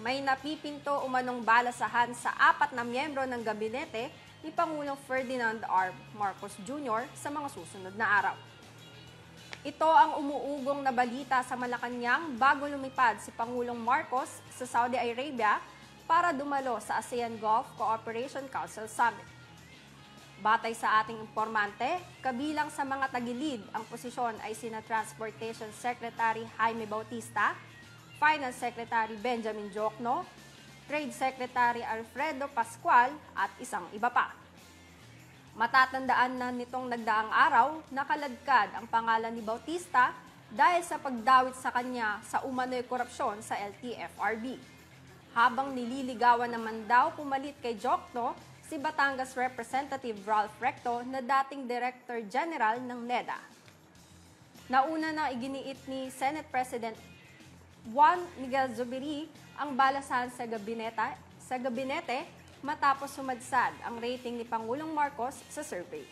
may napipinto umanong balasahan sa apat na miyembro ng gabinete ni Pangulong Ferdinand R. Marcos Jr. sa mga susunod na araw. Ito ang umuugong na balita sa Malacanang bago lumipad si Pangulong Marcos sa Saudi Arabia para dumalo sa ASEAN Gulf Cooperation Council Summit. Batay sa ating informante, kabilang sa mga tagilid ang posisyon ay sina Transportation Secretary Jaime Bautista, Finance Secretary Benjamin Jokno, Trade Secretary Alfredo Pascual at isang iba pa. Matatandaan na nitong nagdaang araw, nakaladkad ang pangalan ni Bautista dahil sa pagdawit sa kanya sa umano'y korupsyon sa LTFRB. Habang nililigawan naman daw pumalit kay Jokno si Batangas Representative Ralph Recto na dating Director General ng NEDA. Nauna na iginiit ni Senate President Juan Miguel Zubiri ang balasahan sa gabineta, sa gabinete matapos sumadsad ang rating ni Pangulong Marcos sa survey.